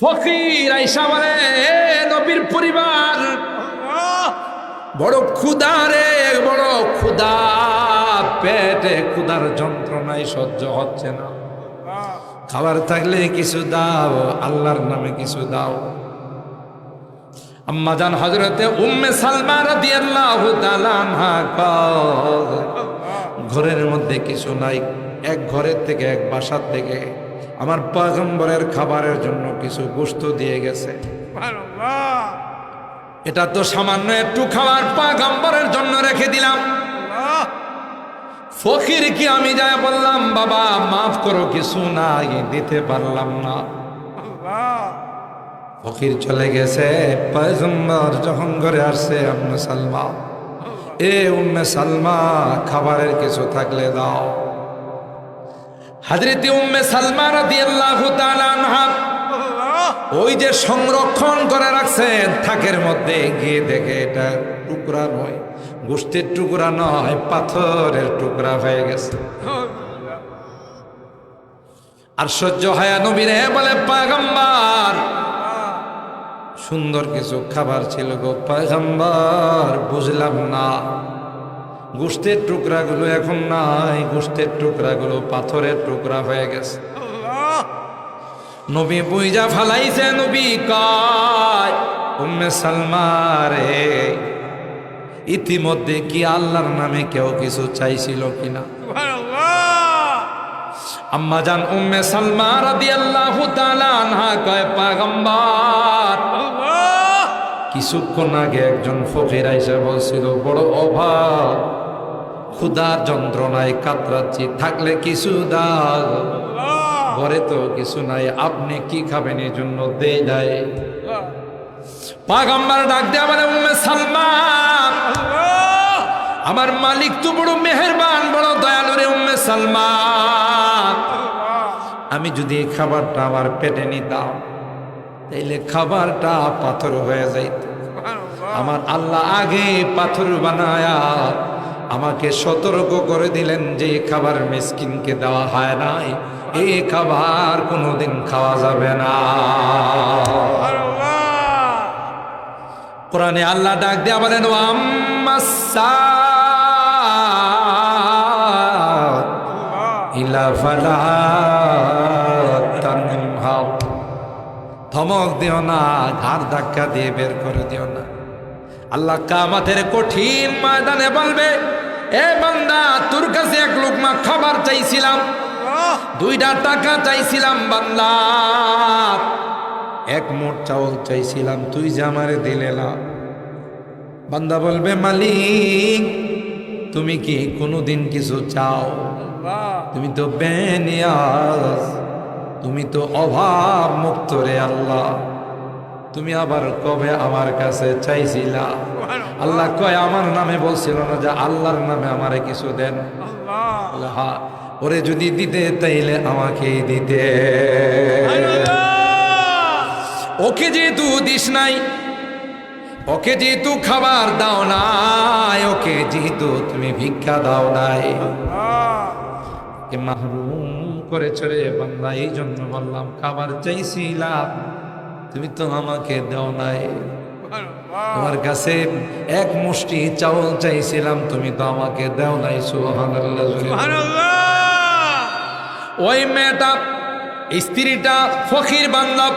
ফকির আইসা বলে নবীর পরিবার, বড় ক্ষুদা রে বড় ক্ষুদা পেটে ক্ষুদার যন্ত্রণায় সহ্য হচ্ছে না। খাবার থাকলে কিছু দাও, আল্লাহর নামে কিছু দাও। আম্মাজান হজরতে উম্মে সালমা ঘরের মধ্যে কিছু নাই, এক ঘরের থেকে এক বাসার থেকে আমার পয়গম্বরের খাবারের জন্য কিছু গোস্ত দিয়ে গেছে। এটা তো সামান্য একটু খাবার পয়গম্বরের জন্য রেখে দিলাম। ফকির কি আমি যাই বললাম বাবা মাফ করো কিছু নাই দিতে পারলাম না। ফকির চলে গেছে পয়গম্বর যখন ঘরে আসছে আম্মে সালমা এ উম্মে সালমা খাবারের কিছু থাকলে দাও। হাজরতি উম্মে সালমা রাদিয়াল্লাহু তাআলা আনহা ওই যে সংরক্ষণ করে রাখছেন, থাকের মধ্যে গিয়ে দেখে এটা টুকরা নয়, গোষ্ঠীর টুকরা নয়, পাথরের টুকরা হয়ে গেছে। আর সহ্য হায়া নবীরে, বলে পাগম্বার, সুন্দর কিছু খাবার ছিল গো পায়গাম্বার বুঝলাম না। গোষ্ঠের টুকরাগুলো এখন নাই গোষ্ঠের টুকরাগুলো পাথরের টুকরা হয়ে গেছে। নবী বুইজা ফালাইছে নবী কয় উম্মে সালমারে ইতিমধ্যে কি আল্লাহর নামে কেউ কিছু চাইছিল কিনা? আম্মা জান উম্মে সালমা রাদিয়াল্লাহু তাআলা আনহা কয় পাগম্বর! কিছুক্ষণ আগে একজন ফকির আইসা বলছিল বড় অভাব ক্ষুধার যন্ত্রণায় কাতরাচ্ছি, থাকলে কিছু দাও। ঘরে তো কিছু নাই, আপনি কি খাবেন এই জন্য দেই ডাক দেয়া মানে আমার মালিক তো বড় মেহেরবান, বড় দয়ালু রে উম্মে সালমা আমি যদি এই খাবারটা আমার পেটে নিতাম, তাইলে খাবারটা পাথর হয়ে যাইত। আমার আল্লাহ আগে পাথর বানায়া আমাকে সতর্ক করে দিলেন যে খাবার মিসকিনকে দেওয়া হয় নাই। এই খাবার কোনোদিন খাওয়া যাবে না। কোরআনে আল্লাহ ডাক দেয়া বলেন ধমক দিও না, ঘাড় ধাক্কা দিয়ে বের করে দিও না। আল্লাহ কামাতের কঠিন ময়দানে বলবে এ বান্দা তোর কাছে এক লোকমা খাবার চাইছিলাম। দুইটা টাকা চাইছিলাম বান্দা। এক মোট চাউল চাইছিলাম তুই যে আমারে দিলে না। বান্দা বলবে মালিক তুমি কি কোনোদিন কিছু চাও? তুমি তো বেনিয়াজ তুমি তো অভাব মুক্ত রে আল্লাহ। তুমি আবার কবে আমার কাছে চাইছিলা? আল্লাহ কয়, আমার নামে বলছিল না যে আল্লাহর নামে আমারে কিছু দেন। হ্যাঁ ওরে যদি দিতে তাইলে আমাকেই দিতে। ওকে যেহেতু দিস নাই, ওকে যেহেতু খাবার দাও নাই, ওকে যেহেতু তুমি ভিক্ষা দাও নাই। মাহরুম করে চলে বান্দা এই জন্য বললাম, খাবার চাইছিলাম। তুমি তো আমাকে দেও নাই। আমার কাছে এক মুষ্টি চাউল চাইছিলাম, তুমি তো আমাকে দেও নাই সুবহানাল্লাহ! ওই মেয়েটা, স্ত্রীটা ফকির বান্ধব।